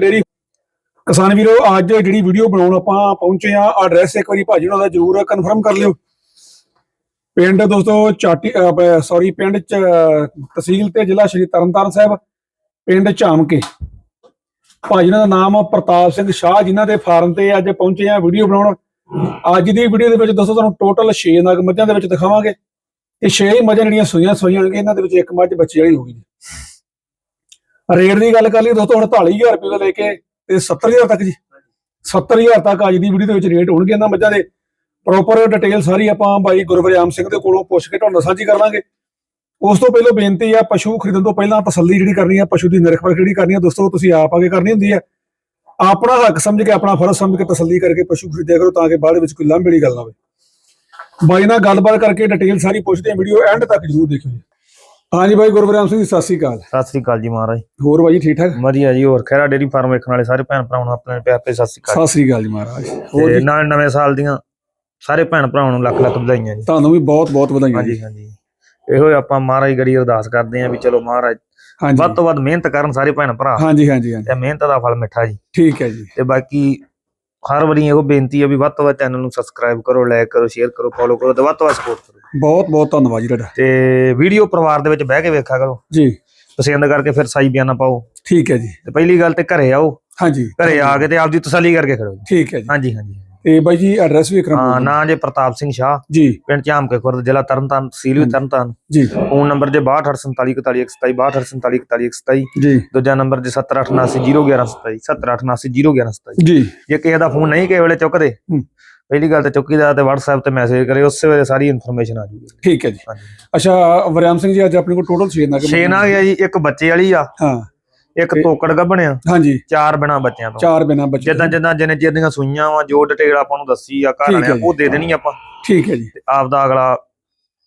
Dairy ਕਿਸਾਨ ਵੀਰੋ, ਅੱਜ ਜਿਹੜੀ ਵੀਡੀਓ ਬਣਾਉਣ ਆਪਾਂ ਪਹੁੰਚੇ ਆ ਐਡਰੈਸ ਇੱਕ ਵਾਰੀ ਭਾਜੀ ਉਹਨਾਂ ਜਰੂਰ ਕਨਫਰਮ ਕਰ ਲਿਓ। ਪਿੰਡ ਦੋਸਤੋ, ਚਾਟੀ ਸੌਰੀ ਪਿੰਡ ਚ, ਤਹਿਸੀਲ ਤੇ ਜ਼ਿਲ੍ਹਾ ਸ਼੍ਰੀ ਤਰਨਤਾਰਨ ਸਾਹਿਬ, ਪਿੰਡ ਝਾਮਕੇ। ਭਾਜੀ ਉਹਨਾਂ ਦਾ ਨਾਮ ਪ੍ਰਤਾਪ ਸਿੰਘ ਸ਼ਾਹ, ਜਿਨ੍ਹਾਂ ਦੇ ਫਾਰਮ ਤੇ ਅੱਜ ਪਹੁੰਚੇ ਆ ਵੀਡੀਓ ਬਣਾਉਣ। ਅੱਜ ਦੀ ਵੀਡੀਓ ਦੇ ਵਿੱਚ ਦੋਸਤੋ, ਤੁਹਾਨੂੰ ਟੋਟਲ 6 ਨਗ ਮੱਝਾਂ ਦੇ ਵਿੱਚ ਦਿਖਾਵਾਂਗੇ। ਇਹ 6 ਮੱਝਾਂ ਜਿਹੜੀਆਂ ਸੂਈਆਂ ਸੋਈਆਂ ਹੋਣਗੀਆਂ, ਇਹਨਾਂ ਦੇ ਵਿੱਚ ਇੱਕ ਮੱਝ ਬੱਚੀ ਵਾਲੀ ਹੋਊਗੀ ਰੇਟ ਦੀ ਗੱਲ ਕਰ ਲਈ ਦੋਸਤੋ 48000 ਰੁਪਏ ਤੋਂ ਲੈ ਕੇ ਤੇ 70000 ਤੱਕ ਜੀ। 70000 ਤੱਕ ਅੱਜ ਦੀ ਵੀਡੀਓ ਦੇ ਵਿੱਚ ਰੇਟ ਹੋਣਗੇ ਇਹਨਾਂ ਮੱਝਾਂ ਦੇ। ਪ੍ਰੋਪਰ ਡਿਟੇਲ ਸਾਰੀ ਆਪਾਂ ਬਾਈ ਗੁਰਵਰਿਆਮ ਸਿੰਘ ਦੇ ਕੋਲੋਂ ਪੁੱਛ ਕੇ ਤੁਹਾਨੂੰ ਸਾਂਝੀ ਕਰ ਲਾਂਗੇ। ਉਸ ਤੋਂ ਪਹਿਲਾਂ ਬੇਨਤੀ ਆ, ਪਸ਼ੂ ਖਰੀਦਣ ਤੋਂ ਪਹਿਲਾਂ ਤਸੱਲੀ ਜਿਹੜੀ ਕਰਨੀ ਆ, ਪਸ਼ੂ ਦੀ ਨਿਰਖ ਪਰਖ ਜਿਹੜੀ ਕਰਨੀ ਆ, ਦੋਸਤੋ, ਤੁਸੀਂ ਆਪ ਆ ਕੇ ਕਰਨੀ ਹੁੰਦੀ ਆ। ਆਪਣਾ ਹੱਕ ਸਮਝ ਕੇ, ਆਪਣਾ ਫਰਜ਼ ਸਮਝ ਕੇ ਤਸੱਲੀ ਕਰਕੇ ਪਸ਼ੂ ਖਰੀਦਿਆ ਕਰੋ ਤਾਂ ਕਿ ਬਾਅਦ ਵਿੱਚ ਕੋਈ ਲਾਂਭੇ ਵਾਲੀ ਗੱਲ ਨਾ ਹੋਵੇ। ਬਾਈ ਨਾਲ ਗੱਲਬਾਤ ਕਰਕੇ ਡਿਟੇਲ ਸਾਰੀ ਪੁੱਛਦੇ ਆ ਵੀਡੀਓ ਐਂਡ ਤੱਕ ਜਰੂਰ ਦੇਖਿਓ ਜੀ। ਹਾਂਜੀ ਬਾਈ ਗੁਰਵਰਿਆਮ ਸਿੰਘ ਜੀ ਸਤਿ ਸ੍ਰੀ ਅਕਾਲ। ਸਤਿ ਸ੍ਰੀ ਅਕਾਲ ਜੀ ਮਹਾਰਾਜ। ਹੋਰ ਬਾਈ ਠੀਕ ਠਾਕ? ਵਧੀਆ ਜੀ ਹੋਰ ਖੈਰਾ ਡੇਰੀ ਫਾਰਮ ਵੇਖਣ ਵਾਲੇ ਸਾਰੇ ਭੈਣ ਭਰਾਵਾਂ ਨੂੰ ਆਪਣੇ ਪਿਆਰ ਤੇ ਸਤਿ ਸ੍ਰੀ ਅਕਾਲ। ਸਤਿ ਸ੍ਰੀ ਅਕਾਲ ਜੀ ਮਹਾਰਾਜ ਹੋਰ ਜੀ? ਨਵੇਂ ਨਵੇਂ ਸਾਲ ਦੀਆਂ ਸਾਰੇ ਭੈਣ ਭਰਾਵਾਂ ਨੂੰ ਲੱਖ ਲੱਖ ਵਧਾਈਆਂ ਜੀ। ਤੁਹਾਨੂੰ ਵੀ ਬਹੁਤ ਬਹੁਤ ਵਧਾਈਆਂ ਜੀ। ਹਾਂਜੀ ਹਾਂਜੀ। ਇਹੋ ਆਪਾਂ ਮਹਾਰਾਜ ਗੜੀ ਅਰਦਾਸ ਕਰਦੇ ਆਂ ਵੀ ਚਲੋ ਮਹਾਰਾਜ ਹਾਂਜੀ। ਵੱਧ ਤੋਂ ਵੱਧ ਮਿਹਨਤ ਕਰਨ ਸਾਰੇ ਭੈਣ ਭਰਾ। ਹਾਂਜੀ ਹਾਂਜੀ ਹਾਂਜੀ। ਤੇ ਮਿਹਨਤ ਦਾ ਫਲ ਮਿੱਠਾ ਜੀ। ਠੀਕ ਹੈ ਜੀ। ਤੇ ਬਾਕੀ ਹਰ ਵਾਰੀ ਇਹੋ ਬੇਨਤੀ ਹੈ ਵੀ ਵੱਧ ਤੋਂ ਵੱਧ ਚੈਨਲ ਨੂੰ ਸਬਸਕ੍ਰਾਈਬ ਕਰੋ ਲਾਈਕ ਕਰੋ ਸ਼ੇਅਰ ਕਰੋ ਫੋਲੋ ਕਰੋ ਤੇ ਵੱਧ ਤੋਂ ਵੱਧ ਸਪੋਰਟ ਕਰੋ। ਬਹੁਤ ਬਹੁਤ ਧੰਨਵਾਦ ਜੀ ਤੁਹਾਡਾ। ਤੇ ਵੀਡੀਓ ਪਰਿਵਾਰ ਦੇ ਵਿੱਚ ਬਹਿ ਕੇ ਵੇਖਿਆ ਕਰੋ। ਜੀ। ਪਸੰਦ ਕਰਕੇ ਫਿਰ ਸਾਈ ਬਿਆਨਾ ਪਾਓ। ਠੀਕ ਹੈ ਜੀ। ਤੇ ਪਹਿਲੀ ਗੱਲ ਤੇ ਘਰੇ ਆਓ। ਹਾਂਜੀ। ਘਰੇ ਆ ਕੇ ਤੇ ਆਪਦੀ ਤਸੱਲੀ ਕਰਕੇ ਖੜੋ ਜੀ। ਠੀਕ ਹੈ ਜੀ। ਹਾਂਜੀ ਹਾਂਜੀ। ਤੇ ਬਾਈ ਜੀ ਐਡਰੈਸ ਵੀ ਹਾਂ ਕਰਾਂ ਨਾਂ ਜੇ ਪ੍ਰਤਾਪ ਸਿੰਘ ਸ਼ਾਹ। ਜੀ। ਪਿੰਡ ਝਾਮਕੇ ਖੁਰਦ ਜ਼ਿਲ੍ਹਾ ਤਰਨਤਾਰਨ ਤਹਿਸੀਲ ਵੀ। ਤਰਨਤਾਰਨ। ਜੀ। ਫੋਨ ਨੰਬਰ ਜੇ 62484127 62484127 ਜੀ। ਦੂਜਾ ਨੰਬਰ ਜੇ 7879011127 7879011127 ਜੀ। ਜੇ ਕਿਸੇ ਦਾ ਫੋਨ ਨਹੀਂ ਕਿਸੇ ਵੇਲੇ ਚੁੱਕਦੇ ਹੂੰ। ਪਹਿਲੀ ਗੱਲ ਤੇ ਚੁੱਕੀਦਾ ਤੇ WhatsApp ਤੇ ਮੈਸੇਜ ਕਰੇ ਉਸੇ ਵੇਲੇ ਸਾਰੀ ਇਨਫੋਰਮੇਸ਼ਨ ਆ ਜੂਗੀ। ਠੀਕ ਹੈ ਜੀ। ਅੱਛਾ ਵਰਿਆਮ ਸਿੰਘ ਜੀ ਅੱਜ ਆਪਣੇ ਕੋਲ ਟੋਟਲ 6 ਨਗ ਛੇ ਨਾ ਗਿਆ ਜੀ ਇੱਕ ਬੱਚੇ ਵਾਲੀ ਆ। ਹਾਂ। ਇੱਕ ਤੋਕੜ ਗੱਭਣਿਆ। ਹਾਂਜੀ। ਚਾਰ ਬਿਨਾ ਬੱਚਿਆਂ ਤੋਂ। ਚਾਰ ਬਿਨਾ ਬੱਚੇ ਜਿੱਦਾਂ ਜਿੱਦਾਂ ਜਿੰਨੇ ਚਿਰ ਦੀਆਂ ਸੂਈਆਂ ਵਾ ਜੋ ਡਿਟੇਲ ਆਪਾਂ ਨੂੰ ਦੱਸੀ ਆ ਘਰ ਵਾਲਿਆਂ। ਉਹ ਦੇ ਦੇਣੀ ਆਪਾਂ। ਠੀਕ ਹੈ ਜੀ। ਤੇ ਆਪਦਾ ਅਗਲਾ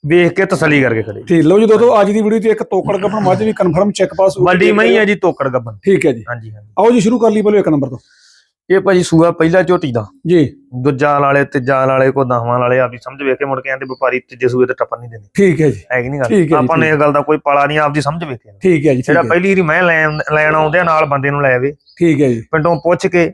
ਵੇਖ ਕੇ ਤਸੱਲੀ ਕਰਕੇ ਖੜੇ। ਠੀਕ ਲਓ ਜੀ ਦੋਸਤੋ ਅੱਜ ਦੀ ਵੀਡੀਓ ਤੇ ਇੱਕ ਤੋਕੜ ਗੱਪਣ ਮੱਝ ਵੀ ਕਨਫਰਮ ਚੈੱਕ ਪਾਸ ਹੋ ਵੱਡੀ ਮਈ ਹੈ ਜੀ ਤੋਕੜ ਗੱਭਣ। ਠੀਕ ਹੈ ਜੀ। ਹਾਂਜੀ ਹਾਂਜੀ। ਆਓ ਜੀ ਸ਼ੁਰੂ ਕਰ ਲਈ ਪਹਿਲਾਂ ਇੱਕ ਨੰਬਰ ਤੋਂ। ਇਹ ਭਾਜੀ ਸੂਆ ਪਹਿਲਾ ਝੋਟੀ ਦਾ। ਜੀ। ਦੂਜਾ ਵਾਲੇ ਤੀਜਾ ਵਾਲੇ ਕੋ ਦਸਵਾਂ ਵਾਲੇ ਆ ਵੀ ਸਮਝ ਵੇਖ ਕੇ ਮੁੜ ਕੇ ਆਂਦੇ ਵਪਾਰੀ ਤੀਜੇ ਸੂਏ ਤੇ ਟੱਪਣ ਨਹੀਂ ਦਿੰਦੇ। ਠੀਕ ਹੈ ਜੀ। ਹੈ ਕਿ ਨਹੀਂ ਗੱਲ? ਆਪਾਂ ਨੇ ਇਹ ਗੱਲ ਦਾ ਕੋਈ ਪਾਲਾ ਨਹੀਂ ਆਪਦੀ ਸਮਝ ਵੇਖਿਆ ਠੀਕ ਹੈ ਜੀ ਜਿਹੜਾ ਪਹਿਲੀ ਵਾਰੀ ਮੈਂ ਲੈਣ ਆਉਂਦੇ ਆ, ਨਾਲ ਬੰਦੇ ਨੂੰ ਲੈ ਆਵੇ। ਠੀਕ ਹੈ ਜੀ। ਪਿੰਡੋਂ ਪੁੱਛ ਕੇ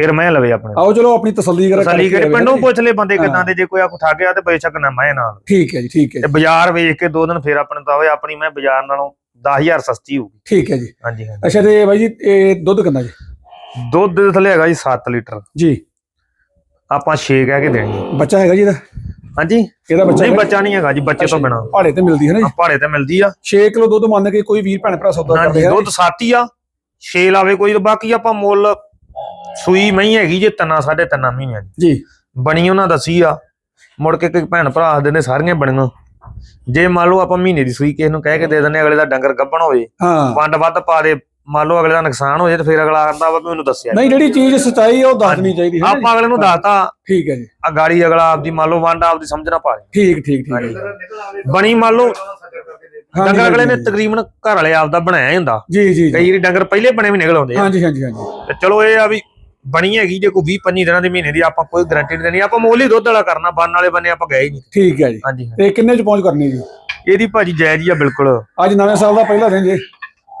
ਫਿਰ ਮੈਂ ਲਵੇ ਆਪਣੇ ਆਓ ਚਲੋ ਆਪਣੀ ਤਸੱਲੀ ਕਰ ਤਸੱਲੀ ਕਰੇ। ਪਿੰਡੋਂ ਪੁੱਛ ਲੈ ਬੰਦੇ। ਕਿਦਾਂ ਦੇ ਜੇ ਕੋਈ ਆ ਠਾ ਗਿਆ ਤੇ ਬੇਸ਼ੱਕ ਨਾ ਮੈਂ ਨਾਲ। ਠੀਕ ਹੈ ਜੀ ਠੀਕ ਹੈ ਤੇ ਬਾਜ਼ਾਰ ਵੇਖ ਕੇ ਦੋ ਦਿਨ ਫਿਰ ਆਪਣੇ ਤੋਂ ਆਵੇ ਆਪਣੀ ਮੈਂ ਬਾਜ਼ਾਰ ਨਾਲੋਂ 10000 ਸਸਤੀ ਹੋਊਗੀ ਠੀਕ ਹੈ ਜੀ। ਹਾਂਜੀ ਹਾਂਜੀ। ਅੱਛਾ ਤੇ ਬਾਈ ਜੀ ਇਹ ਦੁੱਧ ਕਿੰਨਾ ਜੀ? ਦੁੱਧ ਦੇ ਥੱਲੇ ਹੈਗਾ ਜੀ 7 ਲੀਟਰ। ਜੀ। ਆਪਾਂ 6 ਕਹਿ ਕੇ ਦੇਣੀ ਬੱਚਾ ਹੈਗਾ ਜੀ ਇਹਦਾ? ਹਾਂਜੀ। ਇਹਦਾ ਬੱਚਾ ਨਹੀਂ ਹੈਗਾ? ਬੱਚਾ ਨਹੀਂ ਹੈਗਾ ਜੀ ਬੱਚੇ ਤੋਂ ਬਿਨਾ। ਪਹਾੜੇ ਤੇ ਮਿਲਦੀ ਹੈ ਨਾ ਜੀ? ਪਹਾੜੇ ਤੇ ਮਿਲਦੀ ਆ। 6 ਕਿਲੋ ਦੁੱਧ ਮੰਨ ਕੇ ਕੋਈ ਵੀਰ ਭੈਣ ਭਰਾ ਸੌਦਾ ਹਾਂਜੀ ਕਰਦੇ ਆ ਦੁੱਧ ਸਾਤੀ ਆ। 6 ਲਾਵੇ ਕੋਈ ਤੇ ਬਾਕੀ ਆਪਾਂ ਮੁੱਲ ਸੂਈ ਮਹੀਂ ਹੈਗੀ ਜੇ ਤੰਨਾ ਸਾਢੇ ਤਿੰਨਾਂ ਮਹੀਨਿਆਂ ਦੀ। ਜੀ। ਬਣੀ ਉਹਨਾਂ ਦੱਸੀ ਆ। ਮੁੜ ਕੇ ਕੋਈ ਭੈਣ ਭਰਾ ਆਖਦੇ ਨੇ ਸਾਰੀਆਂ ਬਣੀਆਂ। ਜੇ ਮੰਨ ਲਓ ਆਪਾਂ ਮਹੀਨੇ ਦੀ ਸੂਈ ਕਿਸੇ ਨੂੰ ਕਹਿ ਕੇ ਦੇ ਦਿੰਦੇ ਅਗਲੇ ਦਾ ਡੰਗਰ ਗੱਭਣ ਹੋਵੇ ਹਾਂ। ਵੰਡ ਵੱਧ ਪਾ ਦੇ ਮੰਨ ਲਓ ਅਗਲੇ ਦਾ ਨੁਕਸਾਨ ਹੋ ਜਾਏ ਤੇ ਫਿਰ ਅਗਲਾ ਆਖਦਾ ਵਾ ਮੈਨੂੰ ਦੱਸਿਆ। ਨਹੀਂ ਜਿਹੜੀ ਚੀਜ਼ ਸਚਾਈ ਉਹ ਦੱਸਣੀ ਚਾਹੀਦੀ ਹੈ ਜੀ। ਆਪਾਂ ਅਗਲੇ ਨੂੰ ਦੱਸਤਾ ਠੀਕ ਹੈ ਜੀ। ਆ ਗਾੜੀ ਅਗਲਾ ਆਪਦੀ ਮੰਨ ਲਓ ਵੰਡ ਆਪਦੀ ਸਮਝ ਨਾ ਪਾ ਲੇ। ਠੀਕ ਠੀਕ ਠੀਕ ਜੀ। ਬਣੀ ਮੰਨ ਲਓ ਡੰਗਰ ਅਗਲੇ ਨੇ ਤਕਰੀਬਨ ਘਰ ਵਾਲੇ ਆਪਦਾ ਬਣਾਇਆ ਹੁੰਦਾ। ਜੀ ਜੀ ਜੀ। ਕਈ ਵਾਰੀ ਡੰਗਰ ਪਹਿਲੇ ਬਣੇ ਵੀ ਨਿਕਲ ਆਉਂਦੇ ਆ। ਹਾਂਜੀ ਹਾਂਜੀ ਹਾਂਜੀ। ਤੇ ਚਲੋ ਇਹ ਆ ਵੀ ਬਣੀ ਹੈਗੀ ਜੇ ਕੋਈ 20 25 ਦਿਨਾਂ ਦੇ ਮਹੀਨੇ ਦੀ ਆਪਾਂ ਕੋਈ ਗਾਰੰਟੀ ਨਹੀਂ ਦੇਣੀ। ਆਪਾਂ ਮੁੱਲ ਹੀ ਦੁੱਧ ਵਾਲਾ ਕਰਨਾ ਬੰਨ ਵਾਲੇ ਬੰਨੇ ਆਪਾਂ ਗਏ ਹੀ ਨਹੀਂ। ਠੀਕ ਹੈ ਜੀ। ਹਾਂਜੀ। ਤੇ ਕਿੰਨੇ ਚ ਪਹੁੰਚ ਕਰਨੀ ਜੀ? ਇਹਦੀ ਭਾਜੀ ਜਾਇਜ਼ ਹੀ ਆ ਬਿਲਕੁਲ। ਅੱਜ ਨਵੇਂ ਸਾਲ ਦਾ ਪਹਿਲਾ ਦਿਨ ਜੀ।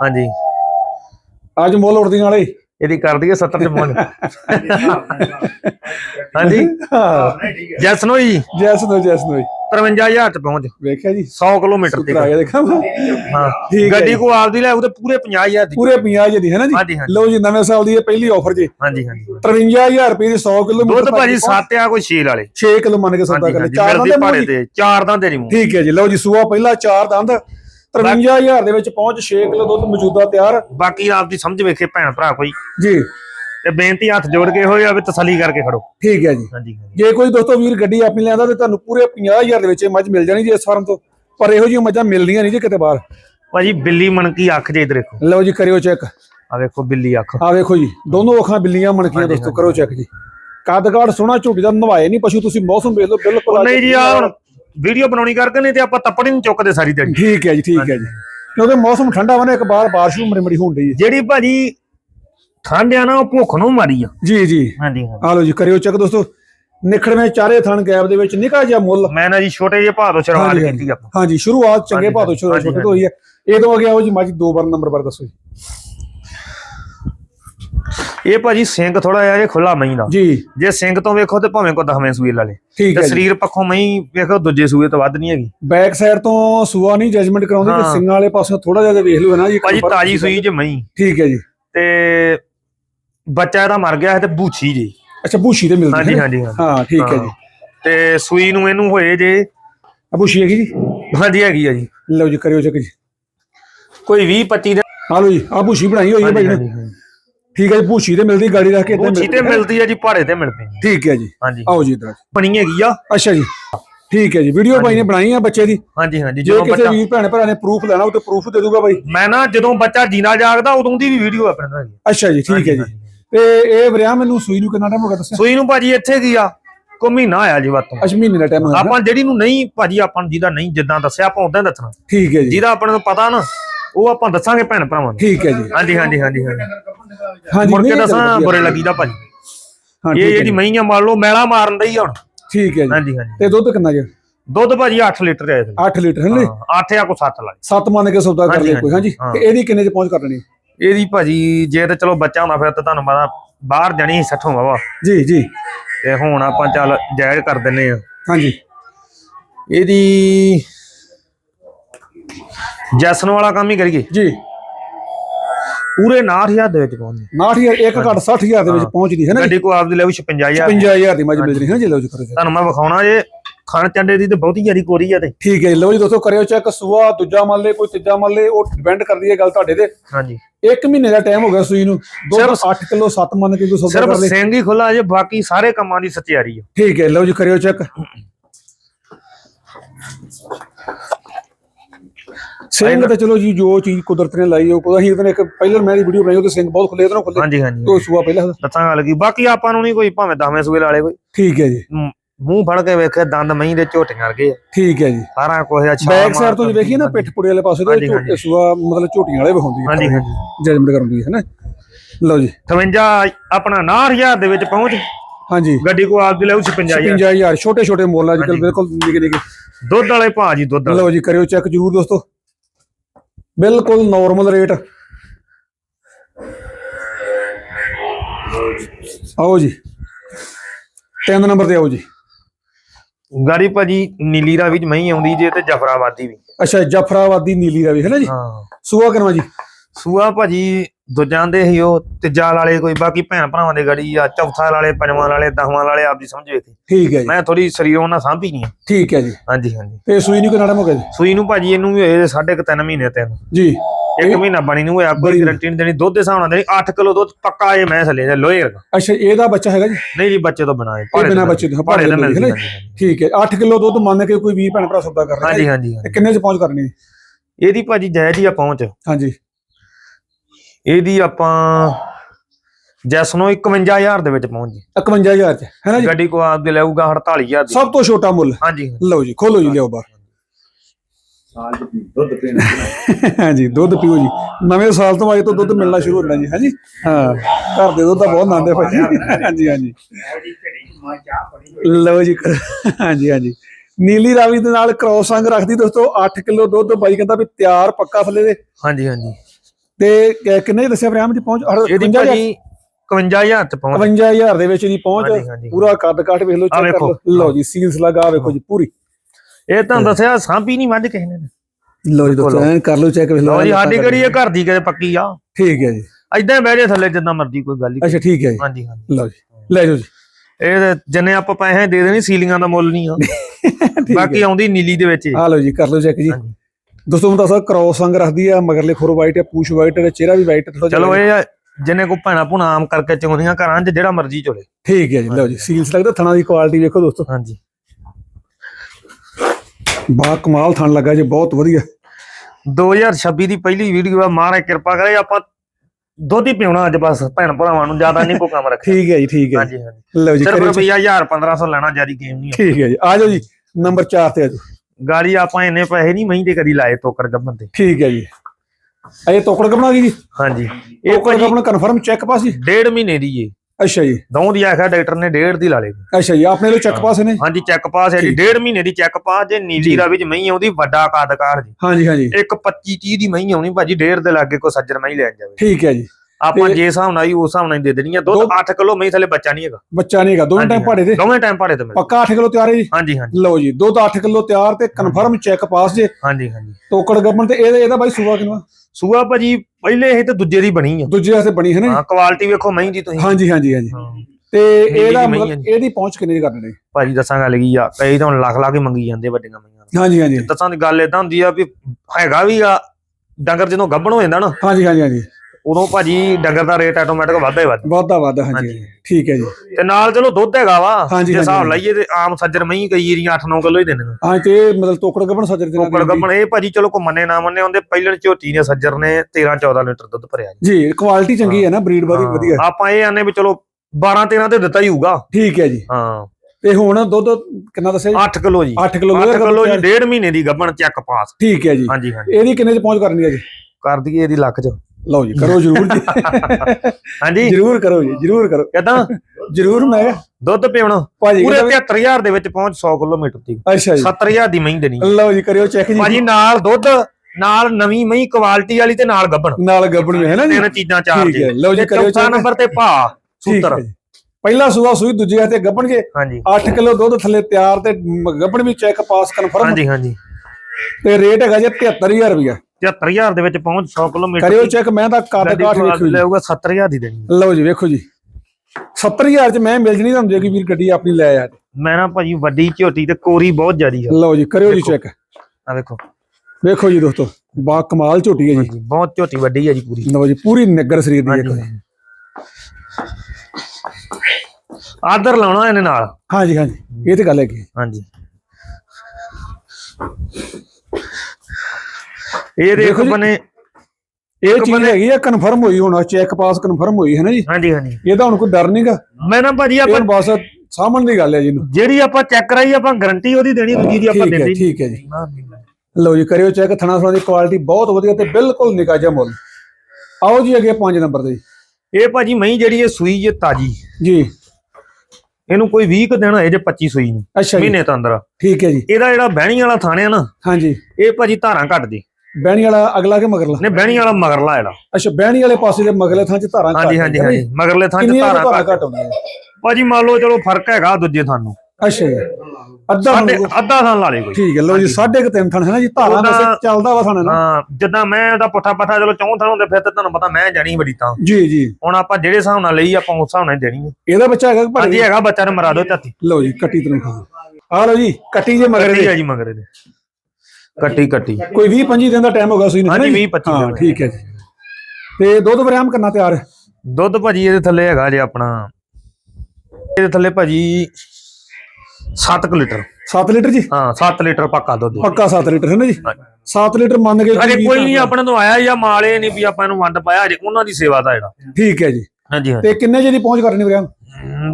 ਹਾਂਜੀ। ਅੱਜ ਮੁੱਲ ਉੜਦੀ ਨਾਲੇ। ਇਹਦੀ ਕਰ ਦਈਏ 70 ਚ ਪਹੁੰਚ ਹਾਂਜੀ। ਹਾਂ। ਜੈਸਨੋ ਜੀ। ਜੈਸ ਨੋ ਜੈਸ ਨੋ 53000 ਚ ਪਹੁੰਚ। ਵੇਖਿਆ ਜੀ? 100 ਕਿਲੋਮੀਟਰ ਤੇ। ਗਿਆ ਦੇਖਾਂ ਹਾਂ। ਠੀਕ ਹੈ ਗੱਡੀ। ਕੋ ਆਪਦੀ ਲੈ ਉਹ ਤੇ ਪੂਰੇ 50000 ਦੀ। ਪੂਰੇ 50 ਦੀ ਹੈ ਨਾ ਜੀ? ਲਓ ਜੀ ਨਵੇਂ ਸਾਲ ਦੀ ਇਹ ਪਹਿਲੀ ਆਫਰ ਜੀ। ਹਾਂਜੀ ਹਾਂਜੀ। 53000 ਰੁਪਏ ਦੀ 100 ਕਿਲੋਮੀਟਰ ਦੁੱਧ ਭਾਜੀ ਸੱਤ ਆ ਕੋਈ 6 ਵਾਲੇ 6 ਕਿਲੋ ਮੰਨ ਕੇ ਸੌਦਾ ਕਰ ਲੈ ਚਾਰ ਮੂੰਹ ਦਾ। ਤੇਰੀ ਮੂੰਹ। ਠੀਕ ਹੈ ਜੀ। ਲਓ ਜੀ ਸੂਆ ਪਹਿਲਾ ਚਾਰ ਦੰਦ। 53000 ਦੇ ਵਿੱਚ ਪਹੁੰਚ 6 ਕਿਲੋ ਦੁੱਧ ਮੌਜੂਦਾ ਤਿਆਰ। ਬਾਕੀ ਆਪਦੀ ਸਮਝ ਵੇਖੇ ਭੈਣ ਭਰਾ ਕੋਈ। ਜੀ। ਤੇ ਬੇਨਤੀ ਹੱਥ ਜੋੜ ਕੇ ਹੋਏ ਆ ਵੀ ਤਸੱਲੀ ਕਰਕੇ ਖੜੋ। ਠੀਕ ਹੈ ਜੀ। ਹਾਂਜੀ ਜੇ ਕੋਈ ਦੋਸਤੋ ਵੀਰ ਗੱਡੀ ਆਪਣੀ ਲੈਂਦਾ ਤੇ ਤੁਹਾਨੂੰ ਪੂਰੇ 50000 ਦੇ ਵਿੱਚ ਇਹ ਮੱਝ ਮਿਲ ਜਾਣੀ ਜੀ ਇਸ ਫਾਰਮ ਤੋਂ। ਪਰ ਇਹੋ ਜਿਹੀਆਂ ਮੱਝਾਂ ਮਿਲਦੀਆਂ ਨਹੀਂ ਜੀ ਕਿਤੇ ਬਾਹਰ। ਭਾਜੀ ਬਿੱਲੀ ਮਣਕੀ ਅੱਖ ਜੇ ਇਧਰ ਦੇਖੋ ਲਓ ਜੀ ਕਰਿਓ ਚੈੱਕ। ਆ ਵੇਖੋ ਬਿੱਲੀ ਅੱਖ। ਆ ਵੇਖੋ ਜੀ ਦੋਨੋਂ ਅੱਖਾਂ ਬਿੱਲੀਆਂ ਮਣਕੀਆਂ ਦੋਸਤੋ ਕਰੋ ਚੈੱਕ ਜੀ। ਕੱਦ ਕਾਠ ਸੋਹਣਾ ਝੋਟੀ ਦਾ ਨਵਾਏ ਨਹੀਂ ਪਸ਼ੂ ਤੁਸੀਂ ਮੌਸਮ ਵੇਖ ਲਓ ਬਿਲਕੁਲ ਨਹੀਂ ਜੀ ਆ ਹੁਣ ਵੀਡੀਓ ਬਣਾਉਣੀ ਕਰਕੇ ਨਹੀਂ ਤੇ ਆਪਾਂ ਤੱਪੜ ਨਹੀਂ ਚੁੱਕਦੇ ਸਾਰੀ ਦਿਹਾੜੀ। ਠੀਕ ਹੈ ਜੀ ਠੀਕ ਹੈ ਜੀ। ਕਿਉਂਕਿ ਮੌਸਮ ਠੰਡਾ ਵਾ ਨਾ ਇੱਕ ਬਾਰ ਬਾਰਿਸ਼ ਵੀ ਮੜੀ ਮੜੀ ਹੋਣ ਡਈ ਹੈ। ਜਿਹੜੀ ਭਾਜੀ ਠੰਡ ਆ ਨਾ ਉਹ ਭੁੱਖ ਨੂੰ ਮਾਰੀ ਆ। ਜੀ ਜੀ। ਹਾਂਜੀ ਹਾਂ ਆ ਲਓ ਜੀ ਕਰਿਓ ਚੈੱਕ ਦੋਸਤੋ। ਨਿਖੜਵੇਂ ਚਾਰੇ ਥਣ ਗੈਪ ਦੇ ਵਿੱਚ ਨਿਕਾ ਜਿਹਾ ਮੁੱਲ। ਮੈਂ ਨਾ ਜੀ ਛੋਟੇ ਜਿਹੇ ਭਾਅ ਤੋਂ ਸ਼ੁਰੂਆਤ ਕੀਤੀ ਆਪਾਂ। ਹਾਂਜੀ ਸ਼ੁਰੂਆਤ ਚੰਗੇ ਭਾਅ ਤੋਂ ਹੋਈ ਹੈ। ਇਹ ਤੋਂ ਅੱਗੇ ਆਓ ਜੀ ਮੱਝ ਦੋ ਵਾਰ ਨੰਬਰ ਬਾਰੇ ਦੱਸੋ ਜੀ। ਇਹ ਭਾਜੀ ਸਿੰਘ ਥੋੜਾ ਜਿਹਾ ਇਹ ਖੁੱਲਾ ਮਹੀਂ ਦਾ। ਜੀ। ਜੇ ਸਿੰਘ ਤੋਂ ਵੇਖੋ ਤੇ ਭਾਵੇਂ ਕੋ ਦਸਵੇਂ ਸੂਏ ਲਾ ਲੇ। ਠੀਕ ਤੇ ਹੈ ਜੀ। ਸਰੀਰ ਪੱਖੋਂ ਮਹੀਂ ਵੇਖੋ ਦੂਜੇ ਸੂਏ ਤੋਂ ਵੱਧ ਨਹੀਂ ਹੈਗੀ। ਬੈਕ ਸਾਈਡ ਤੋਂ ਸੂਆ ਨਹੀਂ ਜਜਮੈਂਟ ਕਰਾਉਂਦੇ ਤੇ ਹਾਂ। ਸਿੰਘਾਂ ਵਾਲੇ ਪਾਸੋਂ ਥੋੜਾ ਜਿਹਾ ਵੇਖ ਲਓ ਹੈ ਨਾ ਜੀ ਭਾਜੀ ਤਾਜੀ ਸੂਈ ਜੇ। ਮਹੀਂ। ਠੀਕ ਹੈ ਜੀ। ਤੇ ਬੱਚਾ ਇਹਦਾ ਮਰ ਗਿਆ ਹੈ ਤੇ ਬੂਛੀ ਜੀ। ਅੱਛਾ ਬੂਸ਼ੀ ਤੇ ਮਿਲਦੀ ਹਾਂਜੀ ਹੈ ਹਾਂਜੀ ਹਾਂ ਠੀਕ ਹੈ ਜੀ। ਤੇ ਸੂਈ ਨੂੰ ਇਹਨੂੰ ਹੋਏ ਜੇ ਬੂਸ਼ੀ ਹੈਗੀ ਜੀ? ਹਾਂਜੀ ਹੈਗੀ ਆ ਜੀ। ਲਓ ਜੀ ਕਰਿਓ ਚੈੱਕ ਜੀ। ਕੋਈ 20 25 ਦੇ ਆ ਲਓ ਜੀ ਆ ਬੂਸ਼ੀ ਬਣਾਈ ਹੋਈ ਹੈ ਭਾਈ ਨੇ। ਠੀਕ ਹੈ ਜੀ ਬੂਸ਼ੀ ਤੇ ਮਿਲਦੀ ਗਾੜੀ ਰੱਖ ਕੇ ਏਦਾਂ ਬੂਛੀ ਤੇ ਮਿਲਦੀ ਹੈ। ਮਿਲਦੀ ਜੀ ਪਹਾੜੇ ਤੇ ਮਿਲ ਪੈਂਦੀ ਠੀਕ ਹੈ ਜੀ। ਹਾਂਜੀ। ਆਓ ਜੀ ਇਧਰ ਬਣੀ ਹੈਗੀ ਆ। ਅੱਛਾ ਜੀ। ਠੀਕ ਹੈ ਜੀ। ਵੀਡੀਓ ਭਾਈ ਨੇ ਬਣਾਈ ਆ ਬੱਚੇ ਦੀ। ਹਾਂਜੀ ਹਾਂਜੀ। ਜੇ ਜਦੋਂ ਕਿਸੇ ਬੱਚਾ ਵੀਰ ਭੈਣ ਭਰਾ ਨੇ ਪ੍ਰੂਫ ਲੈਣਾ ਉਹ ਤੇ ਪ੍ਰੂਫ ਦੇ ਦੂਗਾ ਬਾਈ। ਮੈਂ ਨਾ ਜਦੋਂ ਬੱਚਾ ਜੀਣਾ ਜਾਗਦਾ ਉਦੋਂ ਦੀ ਵੀ ਵੀਡੀਓ ਆਪਣੇ ਨਾਲ ਹੈਗੀ ਅੱਛਾ ਜੀ ਠੀਕ ਹੈ ਜੀ। ਤੇ ਇਹ ਵਰਿਆ ਮੈਨੂੰ ਸੂਈ ਨੂੰ ਕਿੰਨਾ ਟਾਈਮ ਹੋ ਗਿਆ ਦੱਸਿਆ? ਸੂਈ ਨੂੰ ਭਾਜੀ ਇੱਥੇ ਕੀ ਆ? ਕੋ ਮਹੀਨਾ ਆਇਆ ਜੀ ਵਾਤੋਂ ਅੱਛਾ ਮਹੀਨੇ ਦਾ ਟਾਈਮ? ਆਪਾਂ ਜਿਹੜੀ ਨੂੰ ਨਹੀਂ ਭਾਜੀ ਆਪਾਂ ਨੂੰ ਜਿਹਦਾ ਨਹੀਂ ਜਿੱਦਾਂ ਦੱਸਿਆ ਆਪਾਂ ਉਦਾਂ ਦੱਸਣਾ। ਠੀਕ ਹੈ ਜੀ। ਜਿਹਦਾ ਆਪਾਂ ਨੂੰ ਪਤਾ ਨਾ ਉਹ ਆਪਾਂ ਦੱਸਾਂਗੇ ਭੈਣ ਭਰਾਵਾਂ ਨੂੰ। ਠੀਕ ਹੈ ਜੀ। ਹਾਂਜੀ ਹਾਂਜੀ ਹਾਂਜੀ ਹਾਂਜੀ। ਹਾਂਜੀ ਮੁੜ ਕੇ ਦੱਸਾਂ। ਬੁਰੇ ਲੱਗੀਦਾ ਭਾਜੀ। ਹਾਂ ਇਹ ਜਿਹੜੀ ਜੀ। ਮਈਆਂ ਮੰਨ ਲਓ ਮੈਲਾ ਮਾਰਨ ਦਾ ਹੀ ਹੁਣ। ਠੀਕ ਹੈ ਜੀ। ਹਾਂਜੀ ਹਾਂਜੀ। ਤੇ ਦੁੱਧ ਕਿੰਨਾ ਜੀ ਦੁੱਧ ਭਾਜੀ 8 ਲੀਟਰ ਆਇਆ ਸੀ 8 ਲੀਟਰ ਹੈ ਨਾ? ਜੀ? 8 ਆ ਕੋ 7 ਲੱਗ ਸੱਤ ਮੰਨ ਕੇ ਸੌਦਾ ਕਰ ਲਿਆ ਕੋਈ ਹਾਂਜੀ। ਤੇ ਇਹਦੀ ਕਿੰਨੇ ਚ ਪਹੁੰਚ ਕਰ ਲੈਣੀ ਇਹਦੀ ਭਾਜੀ ਜੇ ਤੇ ਚਲੋ ਬੱਚਾ ਹੁੰਦਾ ਫਿਰ ਤਾਂ ਤੁਹਾਨੂੰ ਪਤਾ ਬਾਹਰ ਜਾਣੀ 60 ਵਾਵਾ। ਜੀ ਜੀ। ਤੇ ਹੁਣ ਆਪਾਂ ਚੱਲ ਜਾਇਜ਼ ਕਰ ਦਿੰਨੇ ਆ। ਹਾਂਜੀ। ਇਹਦੀ ਜੈਸਨ ਵਾਲਾ ਕੰਮ ਹੀ ਕਰੀਏ। ਜੀ। ਪੂਰੇ 9000 ਦੇ ਵਿੱਚ ਪਹੁੰਚੇ 69000 ਇੱਕ ਘੱਟ 60000 ਦੇ ਵਿੱਚ ਪਹੁੰਚਦੀ ਹੈ ਨਾ ਗੱਡੀ ਕੋ ਆਪਦੀ ਲੈ 56000 55000 ਦੀ। ਮੱਝ ਮਿਲ ਰਹੀ ਹੈ ਜੀ ਲਓ ਜੀ ਕਰੋ। ਤੁਹਾਨੂੰ ਮੈਂ ਵਿਖਾਉਣਾ ਜੇ ਖਾਣ ਚੰਡੇ ਦੀ ਤੇ ਬਹੁਤੀ ਜ਼ਿਆਦੀ ਕੋਰੀ ਆ ਤੇ। ਠੀਕ ਹੈ ਲਓ ਜੀ ਦੋਸਤੋ ਕਰਿਓ ਚੈੱਕ ਸੂਆ ਦੂਜਾ ਮੰਨ ਲੈ ਕੋਈ ਤੀਜਾ ਮੰਨ ਲੈ ਉਹ ਡਿਪੈਂਡ ਕਰਦੀ ਹੈ ਗੱਲ ਤੁਹਾਡੇ ਤੇ। ਹਾਂਜੀ। ਇੱਕ ਮਹੀਨੇ ਦਾ ਟਾਈਮ ਹੋ ਗਿਆ ਸੂਈ ਨੂੰ। ਦੁੱਧ 8 ਕਿਲੋ 7 ਮੰਨ ਕੇ ਕੋਈ ਸੌਦਾ ਸਿਰਫ ਕਰ ਲੈ ਸਿੰਘ ਹੀ ਖੁੱਲਾ ਜੇ ਬਾਕੀ ਸਾਰੇ ਕੰਮਾਂ ਦੀ ਸਚਿਆਰੀ ਆ। ਠੀਕ ਹੈ ਲਓ ਜੀ ਕਰਿਓ ਚੈੱਕ ਸਿੰਘ ਤੇ ਚਲੋ ਜੀ ਜੋ ਚੀਜ਼ ਕੁਦਰਤ ਨੇ ਲਾਈ ਉਹ ਕੋਈ ਅਸੀਂ ਉਹਨੇ ਇੱਕ ਪਹਿਲਾਂ ਮੈਂ ਦੀ ਵੀਡੀਓ ਬਣਾਈ ਉਹ ਤੇ ਸਿੰਘ ਬਹੁਤ ਖੁੱਲੇ ਉਹਦੇ ਨਾਲ ਖੁੱਲੇ ਹਾਂਜੀ ਹਾਂਜੀ ਉਹ ਸੂਆ ਪਹਿਲਾਂ ਦੱਸਾਂ ਗੱਲ ਕੀ ਬਾਕੀ ਆਪਾਂ ਨੂੰ ਨਹੀਂ ਕੋਈ ਭਾਵੇਂ ਦਸਵੇਂ ਸੂਏ ਵਾਲੇ ਕੋਈ। ਠੀਕ ਹੈ ਜੀ। ਮੂੰਹ ਫੜ ਕੇ ਵੇਖੇ ਦੰਦ ਮਹੀਂ ਦੇ ਝੋਟੀਆਂ ਵਰਗੇ ਠੀਕ ਹੈ ਜੀ। ਸਾਰਾ ਕੁਝ ਅੱਛਾ ਬੈਕ ਸਾਈਡ ਤੋਂ ਵੇਖੀਏ ਨਾ ਪਿੱਠ ਪੁੜੇ ਵਾਲੇ ਪਾਸੇ ਤੇ ਸੂਆ ਮਤਲਬ ਝੋਟੀਆਂ ਵਾਲੇ ਵਿਖਾਉਂਦੀ ਹਾਂਜੀ ਹਾਂਜੀ। ਜਜਮੈਂਟ ਕਰਉਂਦੀ ਹੈ ਨਾ। ਲਓ ਜੀ। 58 ਆਪਣਾ 9000 ਦੇ ਵਿੱਚ ਪਹੁੰਚ। ਹਾਂਜੀ। ਗੱਡੀ ਕੋ ਆਪਦੀ ਲੈ 56000 55000 ਛੋਟੇ ਛੋਟੇ ਮੁੱਲ ਅੱਜ ਕੱਲ। ਬਿਲਕੁਲ ਨਿੱਕੇ ਨਿੱਕੇ ਦੁੱਧ ਵਾਲੇ ਭਾਅ ਜੀ ਦੁੱਧ ਲਓ ਜੀ ਕਰਿਓ ਚੈੱਕ ਜਰੂਰ ਦੋਸਤੋ। ਬਿਲਕੁਲ ਨਾਰਮਲ ਰੇਟ ਆਓ ਜੀ। ਤਿੰਨ ਨੰਬਰ ਤੇ ਆਓ ਜੀ। ਗਾੜੀ ਭਾਜੀ ਨੀਲੀ ਰਾਵੀ ਚ ਮਹੀਂ ਆਉਂਦੀ ਜੇ ਤੇ ਜਫਰਾਬਾਦੀ ਵੀ। ਅੱਛਾ ਜਫਰਾਬਾਦੀ ਨੀਲੀ ਦਾ ਵੀ ਹੈ ਨਾ ਜੀ? ਹਾਂ। ਸੂਆ ਕਰਵਾ ਜੀ? ਸੂਆ ਭਾਜੀ ਦੂਜਾਂ ਦੇ ਹੀ ਉਹ ਤੀਜਾ ਵਾਲੇ ਕੋਈ ਬਾਕੀ ਭੈਣ ਭਰਾਵਾਂ ਦੇ ਗਾੜੀ ਆ ਚੌਥਾ ਵਾਲੇ ਪੰਜਵਾਂ ਵਾਲੇ ਦਸਵਾਂ ਵਾਲੇ ਆਪਦੀ ਸਮਝ ਵੇਖੀ ਠੀਕ ਹੈ ਜੀ। ਮੈਂ ਥੋੜੀ ਸਰੀਰੋਂ ਨਾਲ ਸਾਂਭੀ ਨਹੀਂ। ਠੀਕ ਹੈ ਜੀ। ਹਾਂਜੀ ਹਾਂਜੀ। ਤੇ ਸੂਈ ਨੂੰ ਕਿੰਨਾ ਟਾਈਮ ਹੋ ਗਿਆ ਜੀ? ਸੂਈ ਨੂੰ ਭਾਜੀ ਇਹਨੂੰ ਵੀ ਹੋਏ ਸਾਢੇ ਕੁ ਤਿੰਨ ਮਹੀਨੇ ਤਿੰਨ। ਜੀ। ਇੱਕ ਮਹੀਨਾ ਬਣੀ ਨੂੰ ਹੋਇਆ ਕੋਈ ਗਰੰਟੀ ਨਹੀਂ ਦੇਣੀ ਦੁੱਧ ਦੇ ਹਿਸਾਬ ਨਾਲ ਦੇਣੀ 8 ਕਿਲੋ ਦੁੱਧ ਪੱਕਾ ਇਹ ਮੈਂ ਥੱਲੇ ਦੇ ਲੋਹੇ ਵਰਗਾ। ਅੱਛਾ ਇਹਦਾ ਬੱਚਾ ਹੈਗਾ ਜੀ? ਨਹੀਂ ਜੀ ਬੱਚੇ ਤੋਂ ਬਣਾਏ ਇਹ ਬਿਨਾਂ ਬੱਚੇ ਤੋਂ ਭਾੜੇ ਤੋਂ ਮਿਲਦੀ? ਠੀਕ ਹੈ 8 ਕਿਲੋ ਦੁੱਧ ਮੰਨ ਕੇ ਕੋਈ 20 ਭੈਣ ਭਰਾ ਸੌਦਾ ਕਰ ਰਿਹਾ ਹਾਂਜੀ ਹਾਂਜੀ ਕਿੰਨੇ ਚ ਪਹੁੰਚ ਕਰਨੀ? ਹੈ? ਇਹਦੀ ਭਾਜੀ ਜਾਇਜ਼ ਹੀ ਆ ਪਹੁੰਚ। ਹਾਂਜੀ। ਇਹਦੀ ਆਪਾਂ ਜੈਸਨੋ 51000 ਦੇ ਵਿੱਚ ਪਹੁੰਚ ਜੀ। 51000 ਚ ਹੈ ਨਾ ਜੀ? ਗੱਡੀ ਕੋ ਆਪਦੇ ਲੈਊਗਾ 48000 ਦੀ। ਸਭ ਤੋਂ ਛੋਟਾ ਮੁੱਲ। ਹਾਂਜੀ। ਲਓ ਜੀ ਖੋਲੋ ਜੀ ਲਿਓ ਬਾਹਰ। ਦੁੱਧ ਪੀਣਾ। ਹਾਂਜੀ ਦੁੱਧ ਪੀਓ ਜੀ। ਨਵੇਂ ਸਾਲ ਤੋਂ ਅਜੇ ਤੋਂ ਦੁੱਧ ਮਿਲਣਾ ਸ਼ੁਰੂ ਹੁੰਦਾ ਜੀ ਹਾਂਜੀ ਹਾਂ ਘਰ ਦੇ ਦੁੱਧ ਦਾ ਬਹੁਤ ਆਨੰਦ ਹੈ ਭਾਜੀ ਹਾਂਜੀ ਹਾਂਜੀ। ਮਾਂ ਚਾਹ ਬੜੀ ਲਓ ਜੀ ਹਾਂਜੀ ਹਾਂਜੀ। ਨੀਲੀ ਰਾਵੀ ਦੇ ਨਾਲ ਕ੍ਰੋਸ ਸੰਗ ਰੱਖਦੀ ਦੋਸਤੋ 8 ਕਿਲੋ ਦੁੱਧ ਬਾਈ ਕਹਿੰਦਾ ਵੀ ਤਿਆਰ ਪੱਕਾ ਥੱਲੇ ਦੇ। ਹਾਂਜੀ ਹਾਂਜੀ। ਤੇ ਕਿ- ਕਿੰਨੇ ਹੀ ਦੱਸਿਆ ਬ੍ਰਾਹਮ ਜੀ ਪਹੁੰਚ? ਇਹਦੀ 58,000 ਭਾਜੀ 51000 ਚ ਪਹੁੰਚ 51000 ਦੇ ਵਿੱਚ ਦੀ ਪਹੁੰਚ। ਹਾਂਜੀ। ਪੂਰਾ ਕੱਦ ਕਾਠ ਵੇਖ ਲਓ ਆਹ ਚੈੱਕ ਕਰ ਵੇਖੋ। ਲਓ। ਲਓ ਜੀ ਸੀਲਸ ਲਗਾ ਵੇਖੋ ਜੀ ਪੂਰੀ। ਇਹ ਤੁਹਾਨੂੰ ਦੱਸਿਆ ਸਾਂਭੀ ਨਹੀਂ ਮੱਝ ਕਿਸੇ ਨੇ। ਲਓ ਜੀ ਦੋਸਤੋ ਐਨ ਕਰ ਲਓ ਚੈੱਕ ਵੇਖ ਲਓ ਜੀ ਸਾਡੀ ਕਿਹੜੀ ਇਹ ਘਰ ਦੀ ਕਿਤੇ ਪੱਕੀ ਆ। ਠੀਕ ਹੈ ਜੀ। ਐਦਾਂ ਬਹਿ ਜੇ ਥੱਲੇ ਜਿੱਦਾਂ ਮਰਜ਼ੀ ਕੋਈ ਗੱਲ ਹੀ ਅੱਛਾ ਠੀਕ ਹੈ ਜੀ। ਹਾਂਜੀ ਹਾਂਜੀ। ਲਓ ਜੀ ਲੈ ਜਾਓ ਜੀ। ਇਹ ਤੇ ਜਿੰਨੇ ਆਪਾਂ ਪੈਸੇ ਦੇ ਦੇਣੀ ਸੀਲਿੰਗਾਂ ਦਾ ਮੁੱਲ ਨਹੀਂ ਆ। ਠੀਕ ਬਾਕੀ ਆਉਂਦੀ ਨੀਲੀ ਦੇ ਵਿੱਚ ਇਹ। ਆ ਲਓ ਜੀ ਕਰ ਲਓ ਚੈੱਕ ਜੀ। ਹਾਂਜੀ। ਦੋਸਤੋ ਮੈਂ ਦੱਸਾਂ ਕ੍ਰੋਸ ਸੰਗ ਰੱਖਦੀ ਆ ਮਗਰਲੇ ਖੁਰ ਵਾਈਟ ਹੈ ਪੂਛ ਵਾਈਟ ਹੈ ਚਿਹਰਾ ਵੀ ਵਾਈਟ ਚਲੋ ਇਹ ਜਿੰਨੇ ਕੋ ਭੈਣਾ ਭੁਣਾ ਆਮ ਕਰਕੇ ਚੁੰਦੀਆਂ ਘਰਾਂ 'ਚ ਜਿਹੜਾ ਮਰਜ਼ੀ ਚੋਲੇ ਠੀਕ ਹੈ ਜੀ ਲਓ ਜੀ ਸੀਲਸ ਲੱਗਦਾ ਥਣਾ ਦੀ ਕੁਆਲਿਟੀ ਵੇਖੋ ਦੋਸਤੋ। ਹਾਂਜੀ। ਬਾ ਕਮਾਲ ਥਣ ਲੱਗਾ ਜੀ ਬਹੁਤ ਵਧੀਆ। 2026 ਦੀ ਪਹਿਲੀ ਵੀਡੀਓ ਆ ਮਹਾਰਾਜ ਕਿਰਪਾ ਕਰੇ ਆਪਾਂ ਦੁੱਧ ਹੀ ਪਿਉਣਾ ਅੱਜ ਬਸ ਭੈਣ ਭਰਾਵਾਂ ਨੂੰ ਜ਼ਿਆਦਾ ਨਹੀਂ ਕੋ ਕੰਮ ਰੱਖਿਆ ਠੀਕ ਹੈ ਜੀ ਠੀਕ ਹੈ। ਹਾਂਜੀ ਹਾਂਜੀ। ਲਓ ਜੀ ਕਰਿਓ ਰੁਪਈਆ 1000 1500 ਲੈਣਾ ਜਿਆਦੀ ਗੇਮ ਨਹੀਂ। ਠੀਕ ਹੈ ਜੀ ਆ ਜਾਓ ਜੀ ਨੰਬਰ 4 ਤੇ ਆ ਜਾਓ। ਗਾੜੀ ਆਪਾਂ ਇੰਨੇ ਪੈਸੇ ਨਹੀਂ ਮਹੀਂ ਦੇ ਕਦੀ ਲਾਏ ਤੋਕਰ ਗੱਬਨ ਤੇ। ਠੀਕ ਹੈ ਜੀ। ਇਹ ਤੋਕੜ ਕਪਣਾ ਗਈ ਜੀ? ਹਾਂਜੀ। ਇਹ ਤੋਕੜ ਭਾਜੀ ਕਪਣਾ ਕਨਫਰਮ ਚੈੱਕ ਪਾਸ ਜੀ? ਡੇਢ ਮਹੀਨੇ ਦੀ ਏ। ਅੱਛਾ ਜੀ। ਦੋ ਦੀ ਆਖਿਆ ਡਾਕਟਰ ਨੇ ਡੇਢ ਦੀ ਲਾ ਲਈ ਅੱਛਾ ਜੀ ਆਪਣੇ ਲੋ ਚੈੱਕ ਪਾਸ ਨੇ ਹਾਂਜੀ ਚੈੱਕ ਪਾਸ ਹੈ ਜੀ। ਡੇਢ ਮਹੀਨੇ ਦੀ ਚੈੱਕ ਪਾਸ ਜੇ ਨੀਲੀ ਰਾਵੀ ਚ ਮਹੀਂ ਆਉਂਦੀ ਵੱਡਾ ਕਾਦਕਾਰ ਜੀ ਹਾਂਜੀ ਹਾਂਜੀ। ਇੱਕ 25 30 ਦੀ ਮਹੀਂ ਆਉਣੀ ਭਾਜੀ ਡੇਢ ਦੇ ਲਾਗੇ ਕੋ ਸੱਜਰ ਮਹੀਂ ਲੈਣ ਜਾਵੇ। ਠੀਕ ਹੈ ਜੀ। ਆਪਾਂ ਜੇ ਹਿਸਾਬ ਨਾਲ ਹੀ ਉਸ ਹਿਸਾਬ ਨਾਲ ਹੀ ਦੇ ਦੇਣੀ ਆ। ਦੁੱਧ ਦੁੱਧ- 8 ਕਿਲੋ ਮਹੀਂ ਥੱਲੇ ਬੱਚਾ ਨਹੀਂ ਹੈਗਾ। ਬੱਚਾ ਨਹੀਂਗਾ ਦੋਵੇਂ ਹਾਂਜੀ, ਟਾਈਮ ਭਾੜੇ ਦੇ। ਦੋਵੇਂ ਟਾਈਮ ਭਾੜੇ ਤੇ ਪੱਕਾ 8 ਕਿਲੋ ਤਿਆਰ ਹੈ ਜੀ? ਹਾਂਜੀ ਹਾਂਜੀ। ਲਓ ਜੀ ਦੁੱਧ 8 ਕਿਲੋ ਤਿਆਰ ਤੇ ਕਨਫਰਮ ਚੈੱਕ ਪਾਸ ਜੇ। ਹਾਂਜੀ ਹਾਂਜੀ। ਤੋਕੜ ਗੱਬਣ ਤੇ ਇਹਦਾ ਇਹਦਾ ਬਾਈ ਸੂਆ ਕਿੰਨਾ? ਸੂਆ ਭਾਜੀ ਪਹਿਲੇ ਇਹ ਤੇ ਦੂਜੇ ਦੀ ਬਣੀ ਆ। ਦੂਜੇ ਵਾਸਤੇ ਬਣੀ ਹੈ ਨਾ ਹਾਂ ਕੁਆਲਿਟੀ ਵੇਖੋ ਮਹੀਂ ਦੀ ਤੁਸੀਂ। ਹਾਂਜੀ ਹਾਂਜੀ ਹਾਂਜੀ। ਤੇ ਇਹਦਾ ਇਹਦੀ ਪਹੁੰਚ ਕਿੰਨੀ ਕਰਨੀ ਭਾਜੀ ਦੱਸਾਂ ਗੱਲ ਕੀ ਆ ਕਈ ਤਾਂ ਲੱਖ ਲੱਖ ਹੀ ਮੰਗੀ ਜਾਂਦੇ ਵੱਡੀਆਂ ਮਈਆਂ ਹਾਂਜੀ ਹਾਂਜੀ। ਦੱਸਾਂ ਦੀ ਗੱਲ ਇਦਾਂ ਹੁੰਦੀ ਆ ਵੀ ਹੈਗਾ ਵੀ ਆ ਡੰਗਰ ਜਦੋਂ ਗੱਭਣ ਹੋ ਜਾਂਦਾ ਨਾ। ਹਾਂਜੀ ਹਾਂਜੀ ਹਾਂਜੀ। ਉਦੋਂ ਭਾਜੀ ਡੰਗਰ ਦਾ ਰੇਟ ਆਟੋਮੈਟਿਕ ਵੱਧਦਾ ਹੀ ਵੱਧਦਾ। ਵਾਧਾ ਵਾਧਾ ਹਾਂਜੀ। ਠੀਕ ਹੈ ਜੀ। ਤੇ ਨਾਲ ਚਲੋ ਦੁੱਧ ਹੈਗਾ ਵਾ ਜੇ ਹਿਸਾਬ। ਲਾਈਏ ਤੇ ਆਮ ਸੱਜਰ ਮਹੀਂ ਕਈ ਏਰੀਆਂ 8-9 ਕਿਲੋ ਹੀ ਦਿੰਦੇ ਹਾਂ ਤੇ ਮਤਲਬ ਤੋਕੜ ਗੱਬਣ ਸੱਜਰ ਦੇ ਨਾਲ ਕੋਕੜ ਗੱਭਣ ਇਹ ਭਾਜੀ ਚਲੋ ਕੋ ਮੰਨੇ ਨਾ ਮੰਨੇ ਹੁੰਦੇ ਪਹਿਲਣ ਝੋਟੀ ਨੇ ਸੱਜਰ ਨੇ 13-14 ਲੀਟਰ ਦੁੱਧ ਭਰਿਆ ਜੀ। ਜੀ ਕੁਆਲਿਟੀ ਚੰਗੀ ਹੈ ਨਾ ਬਰੀਡ ਹਾਂ, ਵਧੀਆ। ਆਪਾਂ ਇਹ ਆਨੇ ਵੀ ਚਲੋ 12-13 ਤੇ ਦਿੱਤਾ ਹੀ ਹੋਊਗਾ। ਠੀਕ ਹੈ ਜੀ। ਹਾਂ। ਤੇ ਹੁਣ ਦੁੱਧ ਕਿੰਨਾ ਦੱਸਿਆ ਜੀ? 8 ਕਿਲੋ ਜੀ। 8 ਕਿਲੋ 8 ਕਿਲੋ ਜੀ ਡੇਢ ਮਹੀਨੇ ਦੀ ਗੱਭਣ ਚੈੱਕ ਪਾਸ ਠੀਕ ਹੈ ਜੀ। ਹਾਂਜੀ ਹਾਂਜੀ। ਇਹਦੀ ਕਿੰਨੇ ਚ ਪਹੁੰਚ ਕਰਨੀ ਹੈ ਜੀ? ਕਰ ਦਈਏ ਇਹਦੀ ਲੱਖ ਚ। ਲਓ ਜੀ ਕਰੋ ਜਰੂਰ ਜੀ। ਹਾਂਜੀ। ਜਰੂਰ ਕਰੋ ਜੀ ਜਰੂਰ ਕਰੋ। ਕਿਦਾਂ? ਜਰੂਰ ਮੈਂ ਦੁੱਧ ਪਿਉਣਾ। ਪੂਰੇ ਕਹਿੰਦਾ ਵੀ- 73000 ਦੇ ਵਿੱਚ ਪਹੁੰਚ 100 ਕਿਲੋਮੀਟਰ ਦੀ। ਅੱਛਾ ਜੀ। 70000 ਦੀ ਮਹੀਂ ਦੇਣੀ। ਲਓ ਜੀ ਕਰਿਓ ਚੈੱਕ ਜੀ। ਭਾਜੀ ਨਾਲ ਦੁੱਧ ਨਾਲ ਨਵੀਂ ਮਹੀਂ ਕੁਆਲਿਟੀ ਵਾਲੀ ਤੇ ਨਾਲ ਗੱਭਣ ਨਾਲ ਗੱਬਣ ਹੈ ਨਾ ਜੀ। ਤਿੰਨ ਚੀਜ਼ਾਂ ਚਾਰ ਜੀ। ਲਓ ਜੀ ਕਰਿਓ ਚੈੱਕ ਨੰਬਰ ਤੇ ਭਾ ਸੂਤਰ। ਪਹਿਲਾ ਸੂਆ ਸੂਈ ਦੂਜੇ ਹੱਥੇ ਗੱਬਣ ਕੇ ਹਾਂਜੀ। 8 ਕਿਲੋ ਦੁੱਧ ਥੱਲੇ ਤਿਆਰ ਤੇ ਗੱਬਣ ਵੀ ਚੈੱਕ ਪਾਸ ਕਨਫਰਮ ਹਾਂਜੀ ਹਾਂਜੀ। ਤੇ ਰੇਟ ਹੈਗਾ ਜੀ 73000 ਰੁਪਇਆ 73000 ਦੇ ਵਿੱਚ ਪਹੁੰਚ 100 ਕਿਲੋਮੀਟਰ ਕਰਿਓ ਚੈੱਕ ਮੈਂ ਤਾਂ ਕੱਦ ਕਾਠ ਵੇਖੋ ਜੀ। ਲੈਊਗਾ 70000 ਦੀ ਦੇਣੀ ਲਓ ਜੀ ਵੇਖੋ ਜੀ। 70000 ਚ ਮੈਂ ਮਿਲ ਜਣੀ ਤੁਹਾਨੂੰ ਜੇ ਕੋਈ ਵੀਰ ਗੱਡੀ ਆਪਣੀ ਲੈ ਆ ਮੈਂ ਨਾ ਭਾਜੀ ਵੱਡੀ ਝੋਟੀ ਤੇ ਕੋਰੀ ਬਹੁਤ ਜ਼ਿਆਦੀ ਆ। ਲਓ ਜੀ ਕਰਿਓ ਜੀ ਚੈੱਕ ਆ ਵੇਖੋ। ਵੇਖੋ ਜੀ ਦੋਸਤੋ ਬਾ ਕਮਾਲ ਝੋਟੀ ਹੈ ਜੀ। ਬਹੁਤ ਝੋਟੀ ਵੱਡੀ ਆ ਜੀ ਪੂਰੀ। ਲਓ ਜੀ ਪੂਰੀ ਨਿੱਗਰ ਸਰੀਰ ਦੀ ਇੱਕ ਆਦਰ ਲਾਉਣਾ ਇਹਨੇ ਨਾਲ। ਹਾਂਜੀ ਹਾਂਜੀ। ਇਹ ਤੇ ਗੱਲ ਹੈਗੀ। ਹੈ। ਹਾਂਜੀ। ਇਹ ਦੇਖੋ। ਬਨੇ ਇਹ ਚੀਜ਼ ਹੈਗੀ ਆ ਕਨਫਰਮ ਹੋਈ ਹੁਣ ਚੈੱਕ ਪਾਸ ਕਨਫਰਮ ਹੋਈ ਹੈ ਨਾ ਜੀ? ਹਾਂਜੀ ਹਾਂਜੀ। ਇਹਦਾ ਹੁਣ ਕੋਈ ਡਰ ਨਹੀਂਗਾ ਮੈਂ ਨਾ ਭਾਜੀ ਆਪਾਂ ਬਸ ਸਾਹਮਣ ਦੀ ਗੱਲ ਹੈ ਜੀ ਇਹਨੂੰ। ਜਿਹੜੀ ਆਪਾਂ ਚੈੱਕ ਕਰਾਈ ਆਪਾਂ ਗਾਰੰਟੀ ਉਹਦੀ ਦੇਣੀ ਦੂਜੀ ਦੀ ਆਪਾਂ ਦਿੰਦੇ ਠੀਕ ਹੈ ਜੀ। ਲਓ ਜੀ ਕਰਿਓ ਚੈੱਕ ਥਣਾ ਥਣਾ ਦੀ ਕੁਆਲਿਟੀ ਬਹੁਤ ਵਧੀਆ ਤੇ ਬਿਲਕੁਲ ਨਿਕਾ ਜਿਹਾ ਮੁੱਲ। ਆਓ ਜੀ ਅੱਗੇ 5 ਨੰਬਰ ਤੇ ਜੀ। ਇਹ ਭਾਜੀ ਮਹੀਂ ਜਿਹੜੀ ਇਹ ਸੂਈ ਜੇ ਤਾਜੀ। ਜੀ। ਇਹਨੂੰ ਕੋਈ 20 ਕੁ ਦਿਨ ਹੋਏ ਜੇ 25 ਸੂਈ ਨੂੰ। ਅੱਛਾ ਮਹੀਨੇ ਤੋਂ ਅੰਦਰ। ਠੀਕ ਹੈ ਜੀ। ਇਹਦਾ ਜਿਹੜਾ ਬਹਿਣੀ ਵਾਲਾ ਥਾਣੇ ਆ ਨਾ ਹਾਂਜੀ। ਇਹ ਭਾਜੀ ਧਾਰਾਂ ਘੱਟ ਜੀ ਬਹਿਣੀ ਵਾਲਾ ਅਗਲਾ ਕੇ ਮਗਰਲਾ? ਨੇ ਬਹਿਣੀ ਵਾਲਾ ਮਗਰਲਾ ਜਿਹੜਾ ਅੱਛਾ ਬਹਿਣੀ ਵਾਲੇ ਪਾਸੇ ਦੇ ਮਗਲੇ ਥਾਂ ਚ ਧਾਰਾਂ ਹਾਂਜੀ ਹਾਂਜੀ ਹਾਂਜੀ। ਮਗਰਲੇ ਥਾਂ 'ਚ ਧਾਰਾਂ ਘੱਟ ਹੁੰਦੀਆਂ ਭਾਜੀ ਮੰਨ ਲਓ ਚਲੋ ਫ਼ਰਕ ਹੈਗਾ ਦੂਜੇ ਥਾਂ ਨੂੰ। ਅੱਛਾ ਜੀ। ਅੱਧਾ ਅੱਧਾ ਥਾਂ ਲਾ ਲੇ ਕੋਈ। ਠੀਕ ਹੈ ਲਓ ਜੀ ਸਾਢੇ ਕੁ ਤਿੰਨ ਥਣ ਹੈ ਨਾ ਜੀ। ਧਾਰਾਂ ਉਹਦਾ- ਵੈਸੇ ਚੱਲਦਾ ਵਾ ਨਾ। ਹਾਂ ਜਿੱਦਾਂ ਮੈਂ ਦਾ ਪੁੱਠਾ ਪੱਠਾ ਚਲੋ ਚੌਂ ਥਾਂ ਹੁੰਦੇ ਫਿਰ ਤੇ ਤੁਹਾਨੂੰ ਪਤਾ ਮੈਂ ਜਾਣੀ ਬੜੀ ਤਾਂ। ਜੀ ਜੀ। ਹੁਣ ਆਪਾਂ ਜਿਹੜੇ ਹਿਸਾਬ ਨਾਲ ਲਈ ਆਪਾਂ ਉਸ ਹਿਸਾਬ ਨਾਲ ਦੇਣੀ ਹੈ। ਇਹਦਾ ਬੱਚਾ ਹੈਗਾ ਭਾਜੀ ਹੈਗਾ ਬੱਚਾ ਨੇ ਮਰਾ ਦਿਓ ਝਾਤੀ। ਲਓ ਜੀ ਕੱਟੀ ਤਨਖਾਹ ਆ ਲਓ ਜੀ ਕੱਟੀ ਜੇ ਮਗਰ ਦੇ। ਜੀ ਮਗਰੇ ਦੇ। ਕੱਟੀ ਕੱਟੀ। ਕੋਈ 20 25 ਦਿਨ ਦਾ ਟਾਈਮ ਹੋਗਾ ਸੂਈ ਨੂੰ ਹਾਂਜੀ, ਜੀ? 20 25 ਹਾਂ ਦਿਨ। ਠੀਕ ਹੈ ਜੀ। ਤੇ ਦੁੱਧ ਬਰਿਆਮ ਕਰਨਾ ਤਿਆਰ ਹੈ? ਦੁੱਧ ਭਾਜੀ ਇਹਦੇ ਥੱਲੇ ਹੈਗਾ ਜੇ ਆਪਣਾ ਇਹਦੇ ਥੱਲੇ ਭਾਜੀ 7 ਲੀਟਰ। 7 ਲੀਟਰ ਜੀ? ਹਾਂ 7 ਲੀਟਰ ਪੱਕਾ ਦੁੱਧ। ਪੱਕਾ 7 ਲੀਟਰ ਹੈ ਨਾ ਜੀ? ਹਾਂਜੀ। 7 ਲੀਟਰ ਮੰਨ ਕੇ ਅਜੇ ਕੋਈ ਨਹੀਂ ਆਪਣੇ ਤੋਂ ਆਇਆ ਜਾਂ ਮਾਲੇ ਨਹੀਂ ਵੀ ਆਪਾਂ ਇਹਨੂੰ ਵੰਡ ਪਾਇਆ ਅਜੇ ਉਹਨਾਂ ਦੀ ਸੇਵਾ ਦਾ ਜਿਹੜਾ। ਠੀਕ ਹੈ ਜੀ। ਹਾਂਜੀ ਹਾਂਜੀ। ਤੇ ਕਿੰਨੇ ਜੇ ਦੀ ਪਹੁੰਚ ਕਰਨੀ ਬਰਿਆਮ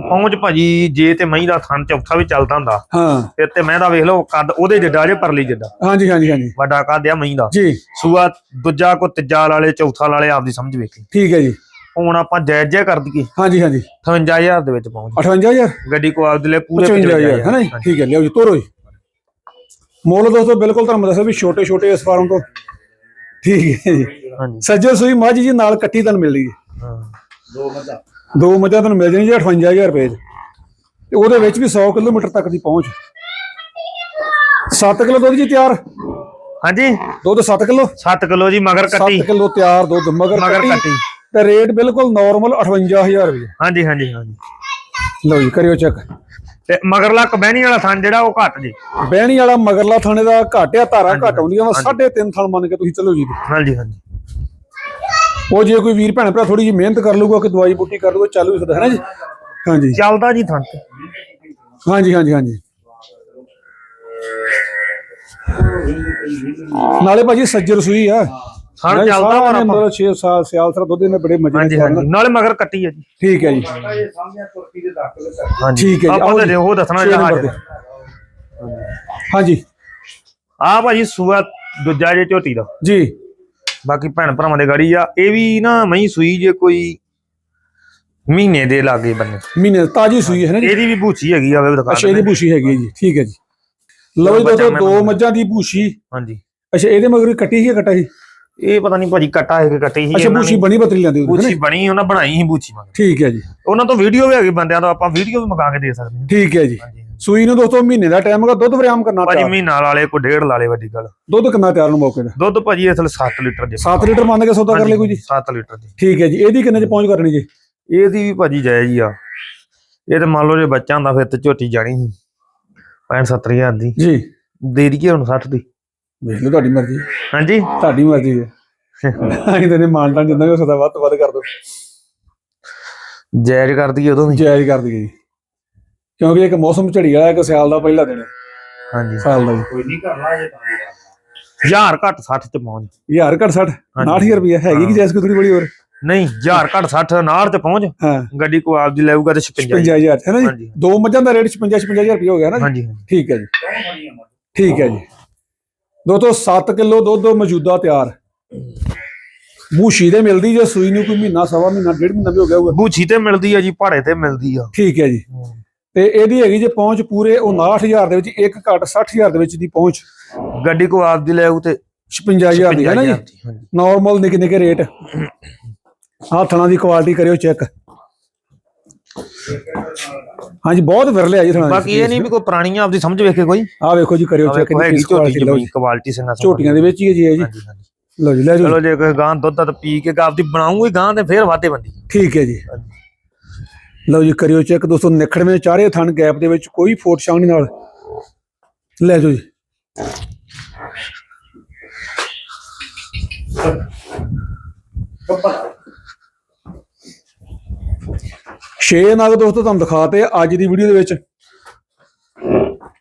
ਪਹੁੰਚ ਭਾਜੀ ਜੇ ਤੇ ਮਹੀਂ ਦਾ ਥਣ ਚੌਥਾ ਵੀ ਚੱਲਦਾ ਹੁੰਦਾ ਹਾਂ। ਫਿਰ ਤੇ ਮੈਂ ਦਾ ਵੇਖ ਲਓ ਕੱਦ ਉਹਦੇ ਜਿੱਡਾ ਜੇ ਪਰਲੀ ਜਿੱਡਾ। ਹਾਂਜੀ ਹਾਂਜੀ ਹਾਂਜੀ। ਵੱਡਾ ਕੱਦ ਆ ਮਹੀਂ ਦਾ। ਜੀ। ਸੂਆ ਦੂਜਾ ਕੋ ਤੀਜਾ ਵਾਲੇ ਚੌਥਾ ਵਾਲੇ ਆਪਦੀ ਸਮਝ ਵੇਖੀ ਠੀਕ ਹੈ ਜੀ। ਹੁਣ ਆਪਾਂ ਜਾਇਜ਼ ਜਿਹਾ ਕਰ ਦਈਏ। ਹਾਂਜੀ ਹਾਂਜੀ। 58000 ਦੇ ਵਿੱਚ ਪਹੁੰਚ 58000 ਗੱਡੀ ਕੋ ਆਪਦੇ ਲਈ ਪੂਰੇ 55000 ਹੈ ਨਾ ਜੀ? ਠੀਕ ਹੈ ਲਿਓ ਜੀ ਤੋਰੋ ਜੀ। ਮੁੱਲ ਦੋਸਤੋ ਬਿਲਕੁਲ ਤੁਹਾਨੂੰ ਦੱਸਿਆ ਵੀ ਛੋਟੇ ਛੋਟੇ ਇਸ ਫਾਰਮ ਤੋਂ। ਠੀਕ ਹੈ ਜੀ। ਹਾਂਜੀ। ਸੱਜੇ ਸੂਈ ਮੱਝ ਜੀ ਨਾਲ ਕੱਟੀ ਤੁਹਾਨੂੰ ਮਿਲ ਰਹੀ ਹੈ। ਹਾਂ। ਦੋ ਮੱਝਾਂ। ਦੋ ਮੱਝਾਂ ਤੁਹਾਨੂੰ ਮਿਲ ਜਾਣੀ ਜੀ 58000 ਰੁਪਏ 'ਚ। ਤੇ ਉਹਦੇ ਵਿੱਚ ਵੀ 100 ਕਿਲੋਮੀਟਰ ਤੱਕ ਦੀ ਪਹੁੰਚ। 7 ਕਿਲੋ ਦੁੱਧ ਜੀ ਤਿਆਰ? ਹਾਂਜੀ। ਦੁੱਧ 7 ਕਿਲੋ? 7 ਕਿਲੋ ਜੀ ਮਗਰ 7 ਕੱਟੀ। ਕਿਲੋ ਤਿਆਰ ਦੁੱਧ ਮਗਰ ਮਗਰ ਕੱਟੀ। ਤੇ ਰੇਟ ਬਿਲਕੁਲ ਨਾਰਮਲ 58000 ਰੁਪਏ। ਹਾਂਜੀ ਹਾਂਜੀ ਹਾਂਜੀ। ਲਓ ਜੀ ਕਰਿਓ ਚੈੱਕ ਤੇ ਮਗਰਲਾ ਕਬੈਣੀ ਵਾਲਾ ਥਣ ਜਿਹੜਾ ਉਹ ਘੱਟ ਜੀ। ਬਹਿਣੀ ਵਾਲਾ ਮਗਰਲਾ ਥਾਣੇ ਦਾ ਘਾਟਿਆ ਧਾਰਾ ਘਟ ਆਉਂਦੀਆਂ ਵਾ 3.5 ਥਣ ਮੰਨ ਕੇ ਤੁਸੀਂ ਚੱਲੋ ਜੀ। ਹਾਂਜੀ ਹਾਂਜੀ। ਉਹ ਜੇ ਕੋਈ ਵੀਰ ਭੈਣ ਭਰਾ ਥੋੜੀ ਜਿਹੀ ਮਿਹਨਤ ਕਰ ਲੂਗਾ ਕਿ ਦਵਾਈ ਬੂਟੀ ਕਰ ਲੂਗਾ ਚੱਲ ਵੀ ਸਕਦਾ ਹੈ ਨਾ ਜੀ? ਹਾਂਜੀ। ਚੱਲਦਾ ਜੀ ਥਣ ਤੇ। ਹਾਂਜੀ ਹਾਂਜੀ ਹਾਂਜੀ। ਨਾਲੇ ਭਾਜੀ ਸੱਜਰ ਸੂਈ ਆ। ਥਣ ਚੱਲਦਾ ਪਰ ਆਪਾਂ ਮਤਲਬ 6 ਸਾਲ ਸਿਆਲ ਸਰ ਦੁੱਧ ਨੇ ਬੜੇ ਮਜ਼ੇ ਨਾਲ ਹਾਂਜੀ ਨਾਲੇ ਮਗਰ ਕੱਟੀ ਹੈ ਜੀ। ਠੀਕ ਹੈ ਜੀ। ਹਾਂਜੀ। ਠੀਕ ਹੈ ਜੀ, ਆਪਾਂ ਤੇ। ਉਹ ਦੱਸਣਾ ਤੇ। ਹਾਂਜੀ। ਆ ਭਾਜੀ ਸੂਆ ਦੂਜਾ ਜੇ ਝੋਟੀ ਦਾ। ਜੀ। ਬਾਕੀ ਭੈਣ ਭਰਾਵਾਂ ਦੇ ਗਾੜੀ ਆ ਇਹ ਵੀ ਨਾ ਮਈ ਸੂਈ ਜੇ ਕੋਈ ਮਹੀਨੇ ਦੇ ਲਾਗੇ ਬੰਨੇ। ਮਹੀਨੇ ਤਾਜੀ ਸੂਈ ਹੈ ਨਾ ਜੀ? ਇਹਦੀ ਵੀ ਬੂਚੀ ਹੈਗੀ ਆਵੇ ਦਿਖਾ ਅੱਛਾ ਇਹਦੀ। ਬੂਸ਼ੀ ਹੈਗੀ ਹੈ ਜੀ ਠੀਕ ਹੈ ਜੀ। ਲਓ ਜੀ ਦੋਸਤੋ ਦੋ ਮੱਝਾਂ ਦੀ ਬੂਸ਼ੀ ਹਾਂਜੀ। ਅੱਛਾ ਇਹਦੇ ਮਗਰ ਕੱਟੀ ਸੀ ਜਾਂ ਕੱਟਾ ਸੀ? ਇਹ ਪਤਾ ਨਹੀਂ ਭਾਜੀ ਕੱਟਾ ਹੈ ਕਿ ਕੱਟੀ ਸੀ ਅੱਛਾ ਬੂਛੀ। ਬਣੀ ਬੱਤਰੀ ਲੈਂਦੀ ਉਹਦੀ ਬੂਛੀ ਹੈ ਬਣੀ ਉਹਨਾਂ ਬਣਾਈ ਸੀ ਬੂਛੀ ਮਗਰ। ਠੀਕ ਹੈ ਜੀ। ਉਹਨਾਂ ਤੋਂ ਵੀਡੀਓ ਵੀ ਹੈਗੀ ਬੰਦਿਆਂ ਤੋਂ ਆਪਾਂ ਵੀਡੀਓ ਵੀ ਮੰਗਾ ਕੇ ਦੇ ਸਕਦੇ ਹਾਂ। ਠੀਕ ਹੈ ਜੀ। ਸੂਈ ਨੂੰ ਦੋਸਤੋ ਮਹੀਨੇ ਦਾ ਟਾਈਮ ਹੈਗਾ ਦੁੱਧ ਵਰਿਆਮ ਕਰਨਾ ਭਾਜੀ ਮਹੀਨਾ ਵਾਲੇ ਕੋ ਡੇਢ ਲਾਲੇ ਵੱਡੀ ਗੱਲ। ਦੁੱਧ ਕਿੰਨਾ ਤਿਆਰ ਨੂੰ ਮੌਕੇ ਦਾ ਦੁੱਧ ਭਾਜੀ ਅਸਲ 7 ਲੀਟਰ ਦੇ। 7 ਲੀਟਰ ਮੰਨ ਕੇ ਸੌਦਾ ਕਰ ਲੈ ਕੋਈ ਜੀ? 7 ਲੀਟਰ ਦੀ। ਠੀਕ ਹੈ ਜੀ ਇਹਦੀ ਕਿੰਨੇ ਚ ਪਹੁੰਚ ਕਰਨੀ ਜੀ? ਇਹਦੀ ਵੀ ਭਾਜੀ ਜਾਇਜ਼ ਹੀ ਆ। ਇਹ ਤੇ ਮੰਨ ਲਓ ਜੇ ਬੱਚਾ ਹੁੰਦਾ ਫਿਰ ਤੇ ਝੋਟੀ ਜਾਣੀ ਸੀ। 65 ਹਜ਼ਾਰ ਦੀ। ਜੀ। ਦੇ ਦਈਏ ਹੁਣ 60 ਦੀ। ਵੇਖ ਲਓ ਤੁਹਾਡੀ ਮਰਜ਼ੀ। ਹਾਂਜੀ। ਤੁਹਾਡੀ ਮਰਜ਼ੀ ਹੈ। ਅਸੀਂ ਤਾਂ ਮਾਨਤਾਂ ਜਿੰਨਾ ਵੀ ਹੋ ਸਕਦਾ ਵੱਧ ਤੋਂ ਵੱਧ ਕਰ ਦੋ ਜਾਇਜ਼ ਕਰ ਦਈਏ ਉਦੋਂ ਵੀ। ਜਾਇਜ਼ ਕਰ ਦਈਏ ਜੀ। ਕਿਉਂਕਿ ਇੱਕ ਮੌਸਮ ਝੜੀ ਵਾਲਾ ਇੱਕ ਸਿਆਲ ਦਾ ਪਹਿਲਾ ਦਿਨ ਹੈ, ਹਾਂਜੀ। ਸਾਲ ਦਾ ਕੋਈ ਨਹੀਂ ਕਰਨਾ ਜੇ ਤਾਂ। ਹਜ਼ਾਰ ਘੱਟ 60 ਚ ਪਹੁੰਚ। ਹਜ਼ਾਰ ਘੱਟ 60 60000 ਰੁਪਏ ਹੈਗੀ ਕਿ ਜੈਸ ਕੋਈ ਥੋੜੀ ਬੜੀ ਹੋਰ? ਨਹੀਂ ਹਜ਼ਾਰ ਘੱਟ 60 ਨਾੜ ਤੇ ਪਹੁੰਚ। ਗੱਡੀ ਕੋ ਆਪਦੀ ਲੈਊਗਾ ਤੇ 56 55000 ਹੈ ਨਾ ਹਾਂਜੀ। ਜੀ ਦੋ ਮੱਝਾਂ ਦਾ ਰੇਟ 56 56000 ਰੁਪਏ ਹੋ ਗਿਆ ਨਾ ਜੀ? ਹਾਂਜੀ। ਠੀਕ ਹੈ ਜੀ। ਠੀਕ ਹੈ ਜੀ। ਦੋਸਤੋ 7 ਕਿਲੋ ਦੁੱਧ ਮੌਜੂਦਾ ਤਿਆਰ। ਬੂਸ਼ੀ ਦੇ ਮਿਲਦੀ ਜੇ ਸੂਈ ਨੂੰ ਕੋਈ ਮਹੀਨਾ ਸਵਾ ਮਹੀਨਾ ਡੇਢ ਮਹੀਨਾ ਵੀ ਹੋ ਗਿਆ ਹੋਊਗਾ। ਬੂਛੀ ਤੇ ਮਿਲਦੀ ਆ ਜੀ ਪਹਾੜੇ ਤੇ ਮਿਲਦੀ ਆ। ਠੀਕ ਹੈ ਜੀ। ਤੇ ਇਹਦੀ ਹੈਗੀ ਜੇ ਪਹੁੰਚ ਪੂਰੇ 59000 ਦੇ ਵਿੱਚ ਇੱਕ ਘੱਟ 60000 ਦੇ ਵਿੱਚ ਦੀ ਪਹੁੰਚ। ਗੱਡੀ ਕੋ ਆਪਦੀ ਲੈਊ ਤੇ 56000 ਦੀ ਹੈ ਨਾ ਜੀ? 55,000 ਦੀ, ਹਾਂਜੀ। ਨਾਰਮਲ ਨਿੱਕੇ ਨਿੱਕੇ ਰੇਟ ਆਹ ਥਣਾ ਦੀ ਕੁਆਲਿਟੀ ਕਰਿਓ ਚੈੱਕ ਹਾਂਜੀ ਬਹੁਤ ਵਿਰਲੇ ਆ ਜੀ ਥਣਾ ਬਾਕੀ ਇਹ ਨਹੀਂ ਵੀ ਕੋਈ ਪੁਰਾਣੀਆਂ ਆਪਦੀ ਸਮਝ ਵੇਖੇ ਕੋਈ? ਆਹ ਵੇਖੋ ਜੀ ਕਰਿਓ ਚੈੱਕ ਝੋਟੀ ਕੁਆਲਿਟੀ ਸਿੰਘਾ ਝੋਟੀਆਂ ਦੇ ਵਿੱਚ ਹੀ ਹੈ ਜੀ ਇਹ ਜੀ। ਲਓ ਜੀ ਲੈ ਜਾਓ ਚਲੋ ਜੇ ਕੋਈ ਗਾਂ ਦੁੱਧ ਤਾਂ ਪੀ ਕੇ ਆਪਦੀ ਬਣਾਉਂਗੀ ਗਾਂ ਤੇ ਫੇਰ ਵਾਧੇ ਬੰਦੀ। ਠੀਕ ਹੈ ਜੀ। ਲਓ ਜੀ, ਕਰਿਓ ਚੈੱਕ ਦੋਸਤੋ, ਨਿਖੜਵੇਂ ਚਾਰੇ ਥਣ ਗੈਪ ਦੇ ਵਿੱਚ ਕੋਈ ਫੋਟ ਛਾਂਗ ਨਾਲ। ਲੈ ਜਾਓ ਜੀ। ਛੇ ਨਗ ਦੋਸਤੋ, ਤੁਹਾਨੂੰ ਦਿਖਾਤੇ ਅੱਜ ਦੀ ਵੀਡੀਓ ਦੇ ਵਿੱਚ।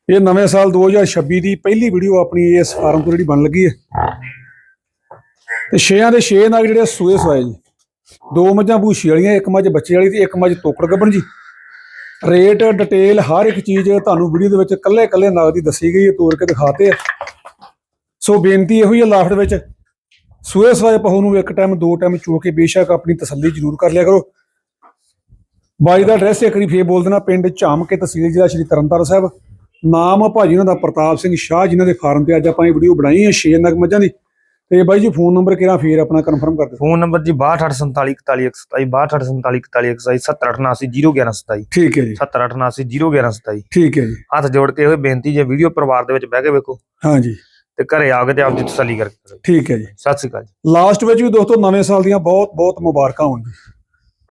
ਇਹ ਨਵੇਂ ਸਾਲ 2026 ਦੀ ਪਹਿਲੀ ਵੀਡੀਓ ਆਪਣੀ ਇਸ ਫਾਰਮ ਤੋਂ ਜਿਹੜੀ ਬਣ ਲੱਗੀ ਹੈ। ਤੇ ਛੇਆਂ ਦੇ ਛੇ ਨਗ ਜਿਹੜੇ ਸੂਏ ਸਵਾਏ ਜੀ। ਦੋ ਮੱਝਾਂ ਭੂਸ਼ੀ ਵਾਲੀਆਂ, ਇੱਕ ਮੱਝ ਬੱਚੇ ਵਾਲੀ ਤੇ ਇੱਕ ਮੱਝ ਤੋਕੜ ਗੱਭਣ ਜੀ। ਰੇਟ, ਡਿਟੇਲ, ਹਰ ਇੱਕ ਚੀਜ਼ ਤੁਹਾਨੂੰ ਵੀਡੀਓ ਦੇ ਵਿੱਚ ਕੱਲੇ ਕੱਲੇ ਨਗ ਦੀ ਦੱਸੀ ਗਈ ਹੈ ਤੋੜ ਕੇ ਦਿਖਾਤੇ ਆ। ਸੋ ਬੇਨਤੀ ਇਹੋ ਹੀ ਹੈ ਲਾਸਟ ਵਿੱਚ, ਸੂਏ ਸਵਾਏ ਪਹੂ ਨੂੰ ਇੱਕ ਟਾਈਮ ਦੋ ਟਾਈਮ ਚੋ ਕੇ ਬੇਸ਼ੱਕ ਆਪਣੀ ਤਸੱਲੀ ਜ਼ਰੂਰ ਕਰ ਲਿਆ ਕਰੋ। ਬਾਈ ਦਾ ਐਡਰੈਸ ਇੱਕ ਵਾਰੀ ਫੇਰ ਬੋਲ ਦੇਣਾ, ਪਿੰਡ ਝਾਮ ਕੇ ਤਹਿਸੀਲ ਜ਼ਿਲ੍ਹਾ ਸ਼੍ਰੀ ਤਰਨਤਾਰਨ ਸਾਹਿਬ। ਨਾਮ ਭਾਜੀ ਉਹਨਾਂ ਦਾ ਪ੍ਰਤਾਪ ਸਿੰਘ ਸ਼ਾਹ, ਜਿਨ੍ਹਾਂ ਦੇ ਫਾਰਮ ਤੇ ਅੱਜ ਆਪਾਂ ਇਹ ਵੀਡੀਓ ਬਣਾਈ ਹੈ, ਛੇ ਨਗ ਮੱਝਾਂ ਦੀ। ਤੇ ਬਾਈ ਜੀ ਫੋਨ ਨੰਬਰ ਕਿਹੜਾ ਫੇਰ ਆਪਣਾ ਕਨਫਰਮ ਕਰ ਦਿਓ। ਫੋਨ ਨੰਬਰ ਜੀ 6247414127 62474127 ਠੀਕ ਹੈ ਜੀ। 7088011127 ਠੀਕ ਹੈ ਜੀ। ਹੱਥ ਜੋੜ ਕੇ ਇਹ ਬੇਨਤੀ ਜੇ ਵੀਡੀਓ ਪਰਿਵਾਰ ਦੇ ਵਿੱਚ ਬਹਿ ਕੇ ਵੇਖੋ। ਹਾਂਜੀ ਤੇ ਘਰੇ ਆ ਕੇ ਤੇ ਆਪਦੀ ਤਸੱਲੀ ਕਰਕੇ। ਕਰੋ ਠੀਕ ਹੈ ਜੀ। ਸਤਿ ਸ਼੍ਰੀ ਅਕਾਲ ਜੀ। ਲਾਸਟ ਵਿੱਚ ਵੀ ਦੋਸਤੋ ਨਵੇਂ ਸਾਲ ਦੀਆਂ ਬਹੁਤ ਬਹੁਤ ਮੁਬਾਰਕਾਂ ਹੋਣ ਜੀ।